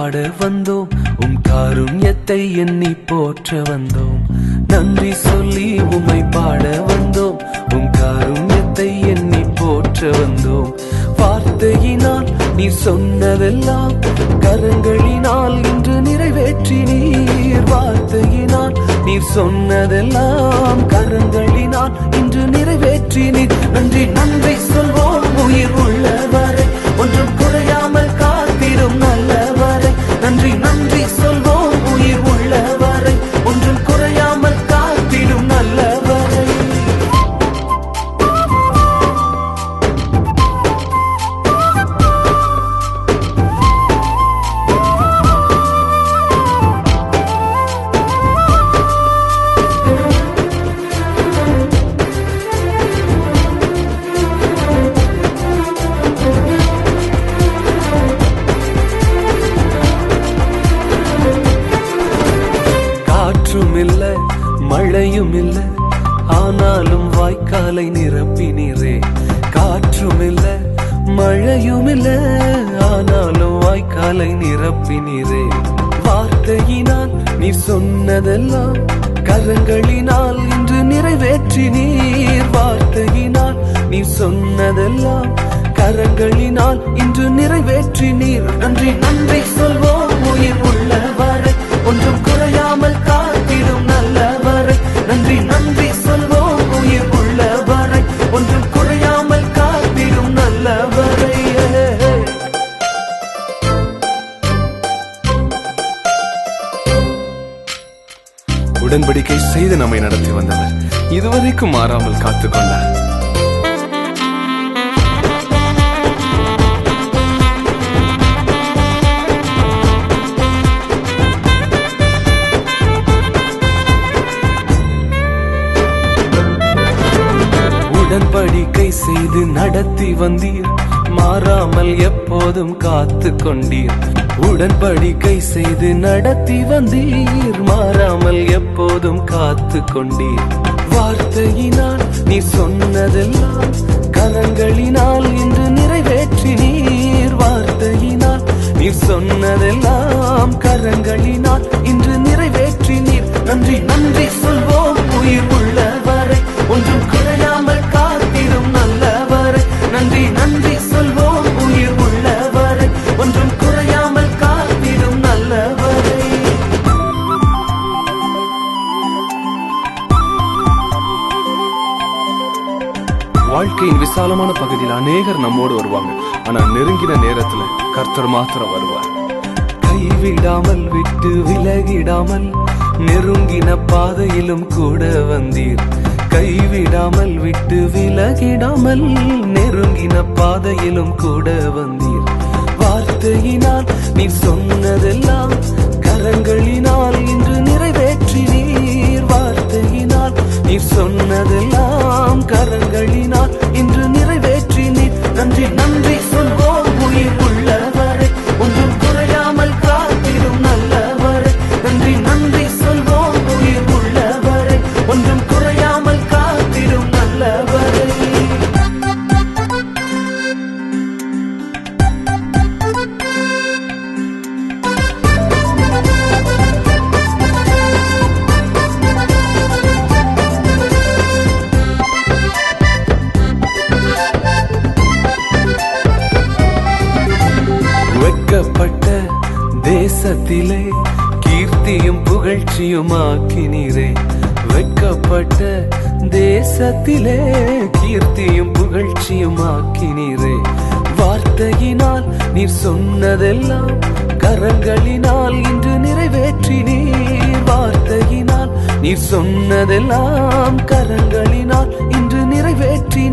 பாட வந்தோம். உம் காருண்யத்தை எண்ணி போற்ற வந்தோம். நன்றி சொல்லி உம்மை பாட வந்தோம். உம் காருண்யத்தை எண்ணி போற்ற வந்தோம். வார்த்தையினால் நீ சொன்னதெல்லாம் கரங்களினால் இன்று நிறைவேற்றி நீர் வார்த்தையினால் நீர் சொன்னதெல்லாம் கரங்களினால் இன்று நிறைவேற்றி நீர் நன்றி நன்றி. மழையும் இல்ல ஆனாலும் வாய்க்காலை நிரப்பினீரே. காற்றும் இல்ல மழையும் இல்லை ஆனாலும் வாய்க்காலை நிரப்பினீரே. வார்த்தையினால் நீ சொன்னதெல்லாம் கரங்களினால் இன்று நிறைவேற்றி நீர் வார்த்தையினால் நீ சொன்னதெல்லாம் கரங்களினால் இன்று நிறைவேற்றி நீர் நன்றி நன்றி. உடன்படிக்கை செய்து நம்மை நடத்தி வந்தவர். இதுவரைக்கும் மாறாமல் காத்துக்கொண்டார் உடன்படிக்கை செய்து நடத்தி வந்தீர். மாறாமல் எப்போதும் காத்து கொண்டீர். உடன்படிக்கை செய்து நடத்தி வந்தீர். மாறாமல் எப்போதும் காத்து கொண்டீர். வார்த்தையினால் நீ சொன்னதெல்லாம் கலங்களினால் இன்று நிறைவேற்றி நீர் வார்த்தையினால் நீ சொன்னதெல்லாம் கரங்களினால் இன்று வாழ்க்கையின் விசாலமான பகுதியில் அநேகர் நம்மோடு வருவாங்க ஆனா நெருங்கின நேரத்துல கர்த்தர் மாத்திரம் வருவார். கைவிடாமல் விட்டு விலகிடாமல் நெருங்கின பாதையிலும் கூட வந்தீர். கைவிடாமல் விட்டு விலகிடாமல் நெருங்கின பாதையிலும் கூட வந்தீர். வார்த்தையினால் நீ சொன்னதெல்லாம் கரங்களினால் இன்று தேசத்திலே கீர்த்தியும் புகழ்ச்சியும் ஆக்கினீரே வெட்கப்பட்ட தேசத்திலே கீர்த்தியும் புகழ்ச்சியும் ஆக்கினீரே வார்த்தையினால் நீர் சொன்னதெல்லாம் கரங்களினால் இன்று நிறைவேற்றினீர். வார்த்தையினால் நீர் சொன்னதெல்லாம் கரங்களினால் இன்று நிறைவேற்றினீர்.